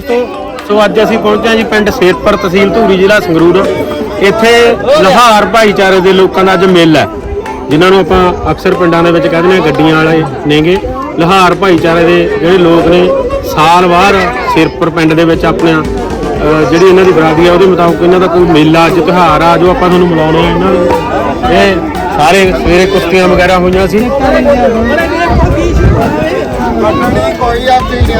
ਦੋਸਤੋ ਸੋ ਅੱਜ ਅਸੀਂ ਪਹੁੰਚੇ ਹਾਂ ਜੀ ਪਿੰਡ ਸੇਤਪੁਰ ਤਹਿਸੀਲ ਧੂਰੀ ਜ਼ਿਲ੍ਹਾ ਸੰਗਰੂਰ। ਇੱਥੇ ਲੋਹਾਰ ਭਾਈਚਾਰੇ ਦੇ ਲੋਕਾਂ ਦਾ ਅੱਜ ਮੇਲਾ ਹੈ, ਜਿਨ੍ਹਾਂ ਨੂੰ ਆਪਾਂ ਅਕਸਰ ਪਿੰਡਾਂ ਦੇ ਵਿੱਚ ਕਹਿੰਦੇ ਨੇ ਗੱਡੀਆਂ ਵਾਲੇ ਨੇਗੇ। ਲੋਹਾਰ ਭਾਈਚਾਰੇ ਦੇ ਜਿਹੜੇ ਲੋਕ ਨੇ ਸਾਲ ਬਾਅਦ ਸੇਤਪੁਰ ਪਿੰਡ ਦੇ ਵਿੱਚ ਆਪਣੇ ਜਿਹੜੀ ਇਹਨਾਂ ਦੀ ਬਰਾਦਰੀ ਆ, ਉਹਦੇ ਮੁਤਾਬਕ ਇਹਨਾਂ ਦਾ ਕੋਈ ਮੇਲਾ ਅੱਜ ਤਿਉਹਾਰ ਆ, ਜੋ ਆਪਾਂ ਤੁਹਾਨੂੰ ਮਿਲਾਉਣੇ ਆ ਇਹਨਾਂ ਨੂੰ। ਇਹ ਸਾਰੇ ਸਵੇਰੇ ਕੁਸ਼ਤੀਆਂ ਵਗੈਰਾ ਹੋਈਆਂ ਸੀ। ਜੀ।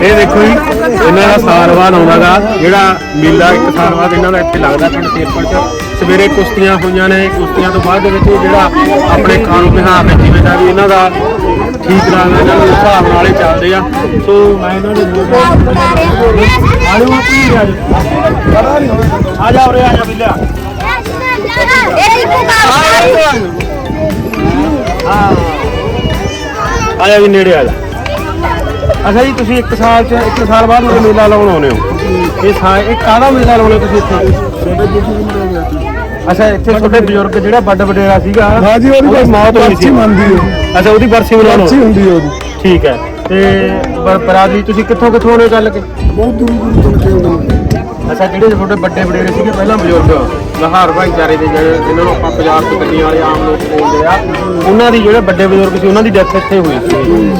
ਇਹ ਦੇਖੋ ਜੀ ਇਹਨਾਂ ਦਾ ਸਾਲ ਬਾਅਦ ਆਉਂਦਾਗਾ ਜਿਹੜਾ ਮੇਲਾ ਇੱਕ ਸਾਲ ਬਾਅਦ ਇਹਨਾਂ ਦਾ ਇੱਥੇ ਲੱਗਦਾ ਪਿੰਡ ਸੇਰਪੁਰ ਚ। ਸਵੇਰੇ ਕੁਸ਼ਤੀਆਂ ਹੋਈਆਂ ਨੇ ਕੁਸ਼ਤੀਆਂ ਤੋਂ ਬਾਅਦ ਦੇ ਵਿੱਚ ਇਹ ਜਿਹੜਾ ਆਪਣੇ ਕਾਨੂੰਨ ਵਿਹਾਰ ਨੇ ਜਿਵੇਂ ਦਾ ਵੀ ਇਹਨਾਂ ਦਾ ਠੀਕ ਲੱਗਦਾ ਇਹਨਾਂ ਦੇ ਹਿਸਾਬ ਨਾਲ ਹੀ ਚੱਲਦੇ ਆ। ਸੋ ਮੈਂ ਇਹਨਾਂ ਦੇ ਆ ਜਾਓ ਆਪਣੀ ਆ ਜਾਓ ਆ ਜਾ ਉਰੇ ਆ ਜਾ ਬਿੱਲਿਆ। ਆ ਜਾ ਵੀ ਨੇੜੇ ਆ ਜਾ ਅੱਛਾ ਜੀ ਤੁਸੀਂ ਇੱਕ ਸਾਲ ਚ ਇੱਕ ਸਾਲ ਬਾਅਦ ਉਹ ਮੇਲਾ ਲਾਉਣ ਆਉਨੇ ਹੋ। ਇਹ ਸਾ ਇਹ ਕਾਹਦਾ ਮੇਲਾ ਲਾਉਣੇ ਤੁਸੀਂ ਇੱਥੇ? ਅੱਛਾ ਇੱਥੇ ਛੋਟੇ ਬਜ਼ੁਰਗ ਜਿਹੜਾ ਵੱਡ ਵਡੇਰਾ ਸੀਗਾ ਹਾਂ ਜੀ ਉਹਦੀ ਮੌਤ ਹੋਈ ਸੀ। ਮੰਨਦੀ ਹੈ। ਅੱਛਾ ਉਹਦੀ ਬਰਸੀ ਮਨਾਉਣ ਪਰਚੀ ਹੁੰਦੀ ਹੈ ਉਹਦੀ। ਠੀਕ ਹੈ। ਤੇ ਪਰ ਬਰਾਦਰੀ ਤੁਸੀਂ ਕਿੱਥੋਂ ਕਿੱਥੋਂ ਨੇ ਚੱਲ ਕੇ? ਬਹੁਤ ਦੂਰ ਦੂਰ ਤੋਂ ਲੱਗੇ ਹੁੰਦੇ ਅੱਛਾ ਜਿਹੜੇ ਛੋਟੇ ਵੱਡੇ ਵਡੇਰੇ ਸੀਗੇ ਪਹਿਲਾਂ ਬਜ਼ੁਰਗ। ਲਹਾਰ ਭਾਈਚਾਰੇ ਦੇ ਜਿਹੜੇ ਜਿਨ੍ਹਾਂ ਨੂੰ ਆਪਾਂ ਪੰਜਾਬ ਤੋਂ ਗੱਡੀਆਂ ਵਾਲੇ ਆਮ ਲੋਕ ਬੋਲਦੇ ਆ ਉਹਨਾਂ ਦੀ ਜਿਹੜੇ ਵੱਡੇ ਬਜ਼ੁਰਗ ਸੀ ਉਹਨਾਂ ਦੀ ਡੈਥ ਇੱਥੇ ਹੋਈ ਸੀ।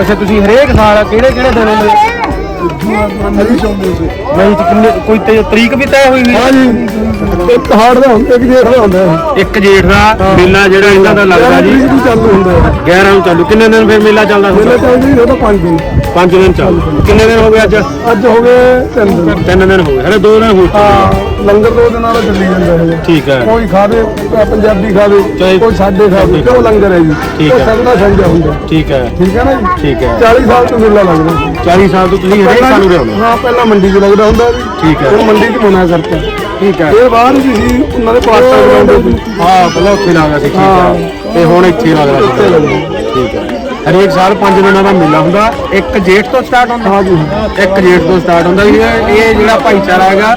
ਅੱਛਾ ਤੁਸੀਂ ਹਰੇਕ ਸਾਲ ਕਿਹੜੇ ਕਿਹੜੇ ਦਿਨ ਨਹੀਂ ਚਾਹੁੰਦੇ ਸੀ ਨਹੀਂ ਤੇ ਕਿੰਨੇ ਕੋਈ ਤੇ ਤਰੀਕ ਵੀ ਤੈਅ ਹੋਈ ਹਾਂ ਹੋਈ ਜੀ ਇੱਕ ਹਾੜ ਦਾ ਹੁੰਦਾ ਇੱਕ ਜੇਠ ਦਾ ਹੁੰਦਾ। ਹੈ ਇੱਕ ਜੇਠ ਦਾ ਮੇਲਾ ਜਿਹੜਾ ਇਹਨਾਂ ਦਾ ਲੱਗਦਾ ਜੀ। ਵੀ ਚਾਲੂ ਹੁੰਦਾ ਹੈ 11 ਨੂੰ ਚੱਲੂ। ਕਿੰਨੇ ਦਿਨ ਫਿਰ ਮੇਲਾ ਚੱਲਦਾ ਮੇਲੇ ਹੁੰਦਾ ਤਾਂ ਜੀ ਉਹਦਾ 5 ਦਿਨ। 5 ਦਿਨ ਚੱਲ। ਕਿੰਨੇ ਦਿਨ ਹੋ ਗਏ ਅੱਜ? ਅੱਜ ਹੋ ਗਏ 3 ਦਿਨ। ਹੋ ਗਏ। ਦੋ ਦਿਨ ਹਾਂ ਲੰਗਰ ਦੋ ਦਿਨਾਂ ਦਾ ਚੱਲੀ ਜਾਂਦਾ ਹੈ ਠੀਕ ਹੈ। ਕੋਈ ਖਾਵੇ ਪੰਜਾਬੀ ਖਾਵੇ ਕੋਈ ਸਾਡੇ ਖਾਵੇ ਕਿਉਂ ਲੰਗਰ ਹੈ ਜੀ। ਠੀਕ ਹੈ। ਸਭ ਦਾ ਸੰਜਾ ਹੁੰਦਾ। ਠੀਕ ਹੈ। ਠੀਕ ਹੈ ਨਾ ਜੀ? ਠੀਕ ਹੈ। 40 ਸਾਲ ਤੋਂ ਮੇਲਾ ਲੱਗਦਾ। 40 ਸਾਲ ਤੋਂ ਤੁਸੀਂ ਹਰੇਕ ਸਾਲ ਉਰੇ ਆਉਂਦੇ ਹੋ। ਹਾਂ ਪਹਿਲਾਂ ਮੰਡੀ 'ਚ ਲੱਗਦਾ ਹੁੰਦਾ ਸੀ। ਠੀਕ ਹੈ। ਫਿਰ ਮੰਡੀ 'ਚ ਮੋਨਾ ਕਰਤਾ। ਠੀਕ ਹੈ। ਫਿਰ ਬਾਹਰ ਵੀ ਸੀ ਉਹਨਾਂ ਦੇ ਪਾਸਟਾ ਬਣਾਉਂਦੇ ਸੀ। ਹਾਂ ਪਹਿਲਾਂ ਉੱਥੇ ਲੱਗਦਾ ਸੀ ਠੀਕ ਹੈ। ਤੇ ਹੁਣ ਇੱਥੇ ਲੱਗਦਾ। ਸੀ ਠੀਕ ਹੈ। ਹਰੇਕ ਸਾਲ ਪੰਜ ਦਿਨਾਂ ਦਾ ਮੇਲਾ ਹੁੰਦਾ। ਇੱਕ ਜੇਠ ਤੋਂ ਸਟਾਰਟ ਹੁੰਦਾ। ਹਾਂ ਜੀ। 1 ਜੇਠ ਤੋਂ ਸਟਾਰਟ ਹੁੰਦਾ। ਇਹ ਇਹ ਜਿਹੜਾ ਭਾਈਚਾਰਾ ਹੈਗਾ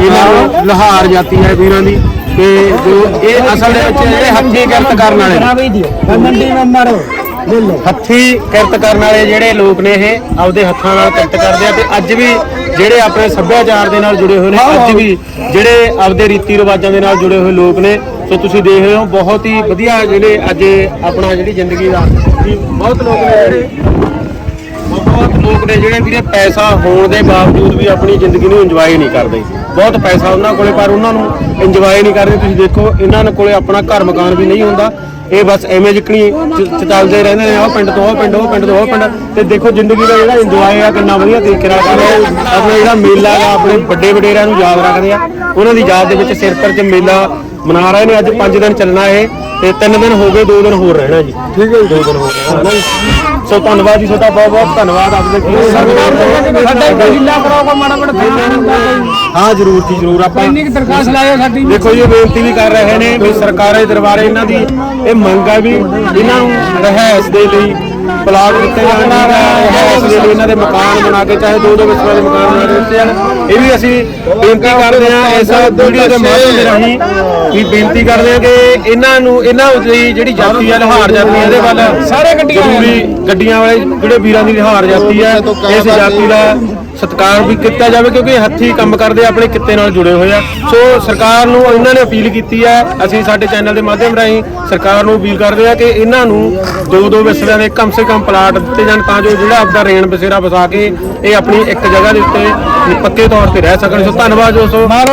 ਇਹਨਾਂ ਲਹਾਰ ਜਾਤੀ ਹੈ ਵੀਰਾਂ ਦੀ। ਤੇ ਜੋ ਇਹ ਅਸਲ ਦੇ ਵਿੱਚ ਜਿਹੜੇ ਹੱਥੀਂ ਕਿਰਤ ਕਰਨ ਵਾਲੇ ਮੰਡੀ ਨੰਬਰ ਹੱਥੀ ਕਿਰਤ ਕਰਨ ਵਾਲੇ ਜਿਹੜੇ ਲੋਕ ਨੇ ਇਹ ਆਪਦੇ ਹੱਥਾਂ ਨਾਲ ਕਿਰਤ ਕਰਦੇ ਆ ਤੇ ਅੱਜ ਵੀ ਜਿਹੜੇ ਆਪਣੇ ਸੱਭਿਆਚਾਰ ਦੇ ਨਾਲ ਜੁੜੇ ਹੋਏ ਨੇ ਅੱਜ ਵੀ ਜਿਹੜੇ ਆਪਦੇ ਰੀਤੀ ਰਿਵਾਜਾਂ ਦੇ ਨਾਲ ਜੁੜੇ ਹੋਏ ਲੋਕ ਨੇ ਸੋ ਤੁਸੀਂ ਦੇਖ ਰਹੇ ਹੋ ਬਹੁਤ ਹੀ ਵਧੀਆ ਜਿਹੜੇ ਅੱਜ ਆਪਣਾ ਜਿਹੜੀ ਜ਼ਿੰਦਗੀ ਦਾ ਬਹੁਤ ਲੋਕ ਨੇ ਜਿਹੜੇ ਬਹੁਤ ਲੋਕ ਨੇ ਜਿਹੜੇ ਵੀਰੇ ਪੈਸਾ ਹੋਣ ਦੇ ਬਾਵਜੂਦ ਵੀ ਆਪਣੀ ਜ਼ਿੰਦਗੀ ਨੂੰ ਇੰਜੋਏ ਨਹੀਂ ਕਰਦੇ। ਬਹੁਤ ਪੈਸਾ ਉਹਨਾਂ ਕੋਲੇ, ਪਰ ਉਹਨਾਂ ਨੂੰ ਇੰਜੋਏ ਨਹੀਂ ਕਰਦੇ। ਤੁਸੀਂ ਦੇਖੋ, ਇਹਨਾਂ ਦੇ ਕੋਲੇ ਆਪਣਾ ਘਰ ਮਕਾਨ ਵੀ ਨਹੀਂ ਹੁੰਦਾ। ਇਹ ਬਸ ਐਵੇਂ ਜਿਕਣੀ ਚੱਲਦੇ ਰਹਿੰਦੇ ਨੇ ਉਹ ਪਿੰਡ ਤੋਂ ਉਹ ਪਿੰਡ ਉਹ ਪਿੰਡ ਤੋਂ ਉਹ ਪਿੰਡ। ਤੇ ਦੇਖੋ, ਜ਼ਿੰਦਗੀ ਦਾ ਜਿਹੜਾ ਇੰਜੋਏ ਆ, ਕਿੰਨਾ ਵਧੀਆ ਤਰੀਕੇ ਨਾਲ ਕਰਦੇ ਆ। ਆਪਣਾ ਜਿਹੜਾ ਮੇਲਾ ਆ ਆਪਣੇ ਵੱਡੇ ਵਡੇਰਿਆਂ ਨੂੰ ਯਾਦ ਰੱਖਦੇ ਆ। ਉਹਨਾਂ ਦੀ ਯਾਦ ਦੇ ਵਿੱਚ ਸਿਰਪੁਰ 'ਚ ਮੇਲਾ ਮਨਾ ਰਹੇ ਨੇ। ਅੱਜ 5 ਦਿਨ ਚੱਲਣਾ ਇਹ। ਤੇ 3 ਦਿਨ ਹੋ ਗਏ ਦੋ ਦਿਨ ਹੋਰ ਰਹਿਣਾ ਜੀ। ਠੀਕ ਹੈ ਜੀ। 2 ਦਿਨ ਹੋਰ ਰਹਿਣਾ ਜੀ। ਸੋ ਧੰਨਵਾਦ ਜੀ ਤੁਹਾਡਾ ਬਹੁਤ ਬਹੁਤ ਧੰਨਵਾਦ ਆਪ ਦੇ ਸਾਡਾ ਜਿੱਲਾ ਕਰਾਓ ਕੋ ਮਾੜਾ ਮਾੜਾ ਹਾਂ ਜ਼ਰੂਰ ਜੀ ਜ਼ਰੂਰ। ਆਪਾਂ ਇੰਨੀ ਕਿ ਦਰਖਾਸਤ ਲਾਇਓ ਸਾਡੀ ਦੇਖੋ ਜੀ ਇਹ ਬੇਨਤੀ ਵੀ ਕਰ ਰਹੇ ਨੇ ਵੀ ਸਰਕਾਰਾਂ ਦੇ ਦਰਬਾਰੇ ਇਹਨਾਂ ਦੀ ਇਹ ਮੰਗ ਹੈ ਵੀ ਇਹਨਾਂ ਨੂੰ ਰਹਿਸ ਦੇ ਲਈ ਪਲਾਟ ਦਿੱਤੇ ਜਾਣ ਜਾਂ ਇਸ ਇਹਨਾਂ ਦੇ ਮਕਾਨ ਬਣਾ ਕੇ ਚਾਹੇ ਦੋ ਦੋ ਵਿਸਵਾ ਦੇ ਮਕਾਨ ਬਣਾ ਕੇ ਦਿੱਤੇ ਜਾਣ ਇਹ ਵੀ ਅਸੀਂ ਬੇਨਤੀ ਕਰਦੇ ਹਾਂ ਇਸ ਵੀਡੀਓ ਦੇ ਮਾਧਿਅਮ ਦੇ ਰਾਹੀਂ ਵੀ ਬੇਨਤੀ ਕਰਦੇ ਹਾਂ ਕਿ ਇਹਨਾਂ ਨੂੰ ਇਹਨਾਂ ਲਈ ਜਿਹੜੀ ਜਾਤੀ ਹੈ ਲਹਾਰ ਜਾਤੀ ਇਹਦੇ ਵੱਲ ਸਾਰੇ ਗੱਡੀਆਂ ਜ਼ਰੂਰੀ ਗੱਡੀਆਂ ਵਾਲੇ ਜਿਹੜੇ ਵੀਰਾਂ ਦੀ ਲਹਾਰ ਜਾਤੀ ਹੈ ਇਸ ਜਾਤੀ ਦਾ ਸਤਿਕਾਰ ਵੀ ਕੀਤਾ ਜਾਵੇ, ਕਿਉਂਕਿ ਇਹ ਹੱਥੀਂ ਕੰਮ ਕਰਦੇ ਆਪਣੇ ਕਿੱਤੇ ਨਾਲ ਜੁੜੇ ਹੋਏ ਆ। ਸੋ ਸਰਕਾਰ ਨੂੰ ਇਹਨਾਂ ਨੇ ਅਪੀਲ ਕੀਤੀ ਹੈ, ਅਸੀਂ ਸਾਡੇ ਚੈਨਲ ਦੇ ਮਾਧਿਅਮ ਰਾਹੀਂ ਸਰਕਾਰ ਨੂੰ ਅਪੀਲ ਕਰਦੇ ਆ ਕਿ ਇਹਨਾਂ ਨੂੰ ਦੋ ਦੋ ਵਿਸਵਿਆਂ ਦੇ ਕਮ ਸੇ ਕਮ ਪਲਾਟ ਦਿੱਤੇ ਜਾਣ, ਤਾਂ ਜੋ ਜਿਹੜਾ ਆਪਦਾ ਰੇਣ ਬਸੇਰਾ ਵਸਾ ਕੇ ਇਹ ਆਪਣੀ ਇੱਕ ਜਗ੍ਹਾ ਦੇ ਉੱਤੇ ਪੱਕੇ ਤੌਰ ਤੇ ਰਹਿ ਸਕਣ। ਸੋ ਧੰਨਵਾਦ ਦੋਸਤੋ ਮਾਰੋ